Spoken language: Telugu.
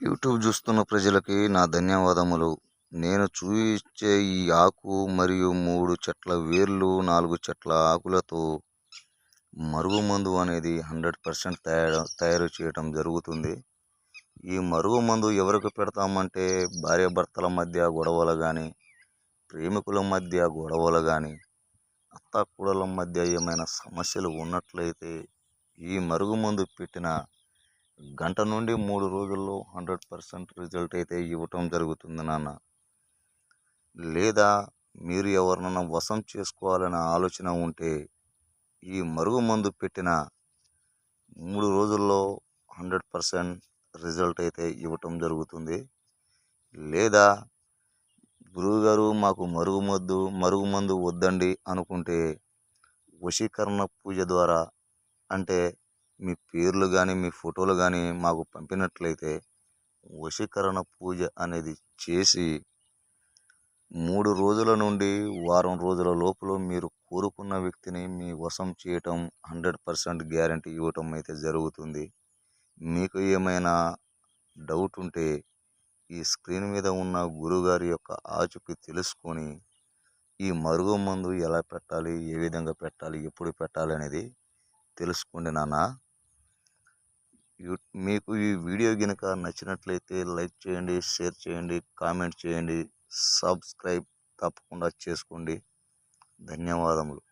యూట్యూబ్ చూస్తున్న ప్రజలకి నా ధన్యవాదములు. నేను చూయించే ఈ ఆకు మరియు మూడు చెట్ల వేర్లు నాలుగు చెట్ల ఆకులతో మరుగుమందు అనేది హండ్రెడ్ పర్సెంట్ తయారు తయారు చేయటం జరుగుతుంది. ఈ మరుగుమందు ఎవరికి పెడతామంటే భార్యాభర్తల మధ్య గొడవలు కానీ ప్రేమికుల మధ్య గొడవలు కానీ అత్తాకూడల మధ్య ఏమైనా సమస్యలు ఉన్నట్లయితే ఈ మరుగుమందు పెట్టిన గంట నుండి మూడు రోజుల్లో హండ్రెడ్ పర్సెంట్ రిజల్ట్ అయితే ఇవ్వటం జరుగుతుంది నాన్న. లేదా మీరు ఎవరినైనా వశం చేసుకోవాలనే ఆలోచన ఉంటే ఈ మరుగుమందు పెట్టిన మూడు రోజుల్లో హండ్రెడ్ పర్సెంట్ రిజల్ట్ అయితే ఇవ్వటం జరుగుతుంది. లేదా గురువుగారు మాకు మరుగుమందు మరుగుమందు వద్దండి అనుకుంటే వశీకరణ పూజ ద్వారా అంటే మీ పేర్లు కానీ మీ ఫోటోలు కానీ మాకు పంపినట్లయితే వశీకరణ పూజ అనేది చేసి మూడు రోజుల నుండి వారం రోజుల లోపల మీరు కోరుకున్న వ్యక్తిని మీ వశం చేయటం హండ్రెడ్ పర్సెంట్ గ్యారంటీ ఇవ్వటం అయితే జరుగుతుంది. మీకు ఏమైనా డౌట్ ఉంటే ఈ స్క్రీన్ మీద ఉన్న గురుగారి యొక్క ఆచూకీ తెలుసుకొని ఈ మరుగు మందు ఎలా పెట్టాలి ఏ విధంగా పెట్టాలి ఎప్పుడు పెట్టాలి అనేది తెలుసుకోండి నాన్న. మీకు ఈ వీడియో కనుక నచ్చినట్లయితే లైక్ చేయండి షేర్ చేయండి కామెంట్ చేయండి సబ్స్క్రైబ్ తప్పకుండా చేసుకోండి. ధన్యవాదములు.